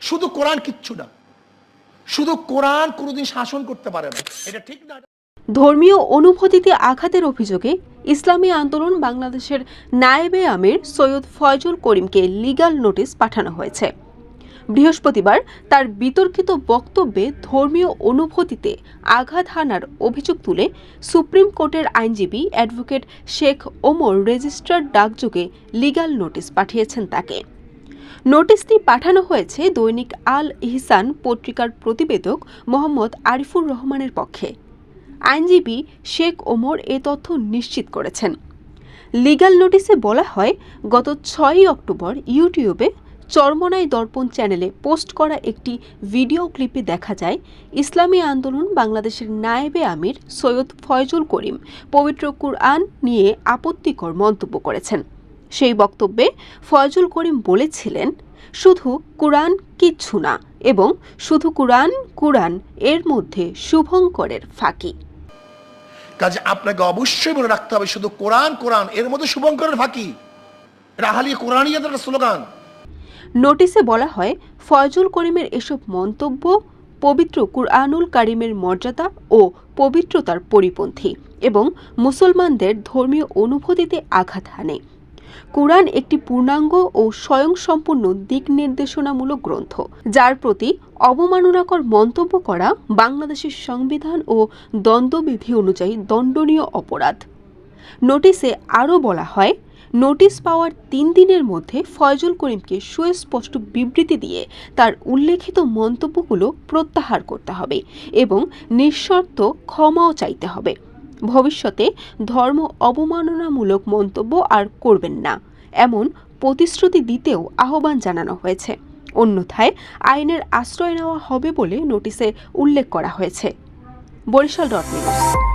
শুধু কোরআন কিচ্ছু না। শুধু কোরআন কোনোদিন শাসন করতে পারে না। এটা ঠিক না। ধর্মীয় অনুভূতিতে আঘাতের অভিযোগে ইসলামী আন্দোলন বাংলাদেশের নায়েবে আমির সৈয়দ ফয়জুল করিমকে লিগাল নোটিশ পাঠানো হয়েছে। বৃহস্পতিবার তার বিতর্কিত বক্তব্যে ধর্মীয় অনুভূতিতে আঘাত হানার অভিযোগ তুলে সুপ্রিম কোর্টের আইনজীবী অ্যাডভোকেট শেখ ওমর রেজিস্ট্রার ডাকযোগে লিগাল নোটিশ পাঠিয়েছেন তাকে। নোটিশটি পাঠানো হয়েছে দৈনিক আল ইহসান পত্রিকার প্রতিবেদক মোহাম্মদ আরিফুর রহমানের পক্ষে। আইনজীবী শেখ ওমর এ তথ্য নিশ্চিত করেছেন। লিগ্যাল নোটিশে বলা হয়, গত ছয়ই অক্টোবর ইউটিউবে চরমনাই দর্পণ চ্যানেলে পোস্ট করা একটি ভিডিও ক্লিপে দেখা যায়, ইসলামী আন্দোলন বাংলাদেশের নায়েবে আমির সৈয়দ ফয়জুল করিম পবিত্র কুরআন নিয়ে আপত্তিকর মন্তব্য করেছেন। সেই বক্তব্যে ফয়জুল করিম বলেছিলেন শুধু কুরআন কিচ্ছু না এবং শুধু কুরআন কুরআন এর মধ্যে শুভঙ্করের ফাঁকি। কাজে আপনাকে অবশ্যই মনে রাখতে হবে শুধু কোরআন কোরআন এর মধ্যে শুভঙ্করের ফাঁকি। রাহালি একটা স্লোগান। নোটিশে বলা হয় ফয়জুল করিমের এসব মন্তব্য পবিত্র কুরআনুল কারিমের মর্যাদা ও পবিত্রতার পরিপন্থী এবং মুসলমানদের ধর্মীয় অনুভূতিতে আঘাত হানে। কুরআন একটি পূর্ণাঙ্গ ও স্বয়ংসম্পূর্ণ দিক নির্দেশনামূলক গ্রন্থ, যার প্রতি অবমাননাকর মন্তব্য করা বাংলাদেশের সংবিধান ও দ্বন্দ্ববিধি অনুযায়ী দণ্ডনীয় অপরাধ। নোটিশে আরও বলা হয়, নোটিশ পাওয়ার তিন দিনের মধ্যে ফয়জুল করিমকে সুস্পষ্ট বিবৃতি দিয়ে তার উল্লেখিত মন্তব্যগুলো প্রত্যাহার করতে হবে এবং নিঃশর্ত ক্ষমাও চাইতে হবে। ভবিষ্যতে ধর্ম অবমাননামূলক মন্তব্য আর করবেন না, এমন প্রতিশ্রুতি দিতেও আহ্বান জানানো হয়েছে। অন্যথায় আইনের আশ্রয় নেওয়া হবে বলে নোটিশে উল্লেখ করা হয়েছে। Barishal dot news.